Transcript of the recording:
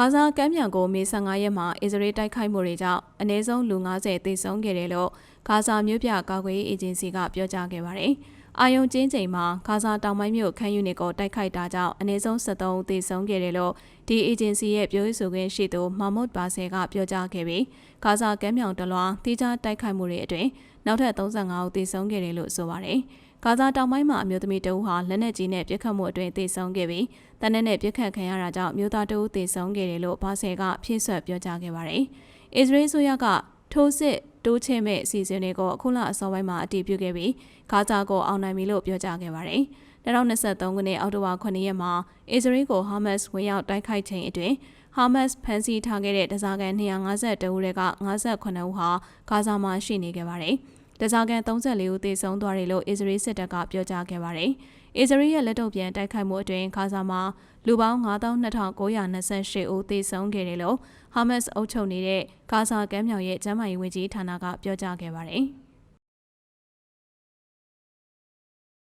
ဂါဇာကမ်းမြောင်ကိုမေ15ရက်မှာအစ္စရေးတိုက်ခိုက်မှုတွေကြောင့်အနည်းဆုံးလူ90သေဆုံးခဲ့တယ်လို့ဂါဇာမြို့ပြကာကွယ်ရေးအေဂျင်စီကပြောကြားခဲ့ပါတယ်။အာယုံကျင်းချိန်မှာဂါဇာတောင်ပိုင်းမြို့ခန်းယူနစ်ကိုတိုက်ခိုက်တာကြောင့်အနည်းဆုံး73ဦးသေဆုံးခဲ့တယ်လို့ဒီအေဂျင်စီရဲ့ပြောရေးဆိုခွင့်ရှိသူမာမုတ်ဘာဆယ်ကပြောကြားခဲ့ပြီးဂါဇာကမ်းမြောင်တလွှာတိကျတိုက်ခိုက်မှုတွေအတွင်းနောက်ထပ်35ဦးသေဆုံးခဲ့တယ်လို့ဆိုပါတယ်။ ဂါဇာတောင်ပိုင်းမှာအမျိုးသမီးတဦးဟာလက်နက်ကြီးနဲ့ပြစ်ခတ်မှုအတွင်းသေဆုံးခဲ့ပြီးတနက်နဲ့ပြစ်ခတ်ခံရတာကြောင့်မျိုးသားတဦးသေဆုံးခဲ့တယ်လို့ဘာဆယ်ကဖြည့်ဆွတ်ပြောကြားခဲ့ပါတယ်။အစ္စရေးဆိုရကထိုးစစ်တိုးချဲ့မဲ့အစီအစဉ်တွေကိုအခုလအစောပိုင်းမှာအတည်ပြုခဲ့ပြီးဂါဇာကိုအောင်နိုင်ပြီလို့ပြောကြားခဲ့ပါတယ်။2023ခုနှစ်အောက်တိုဘာ9ရက်မှာအစ္စရေးကိုဟာမတ်စ်ဝင်ရောက်တိုက်ခိုက်ချိန်အတွင်းဟာမတ်စ်ဖမ်းဆီးထားခဲ့တဲ့တစားကန်252ဦးတွေက58ဦးဟာဂါဇာမှာရှိနေခဲ့ပါတယ်။ တစားကန်34ဦးသေဆုံးသွားတယ်လို့အစ္စရေးစစ်တပ်ကပြောကြားခဲ့ပါတယ်။အစ္စရေးရဲ့လက်တော့ပြန်တိုက်ခိုက်မှုအတွင်းခါဇာမှာလူပေါင်း9228ဦးသေဆုံးခဲ့တယ်လို့ဟာမတ်စ်အုပ်ချုပ်နေတဲ့ဂါဇာကမ်းမြောင်ရဲ့ကျန်းမာရေးဝန်ကြီးဌာနကပြောကြားခဲ့ပါတယ်။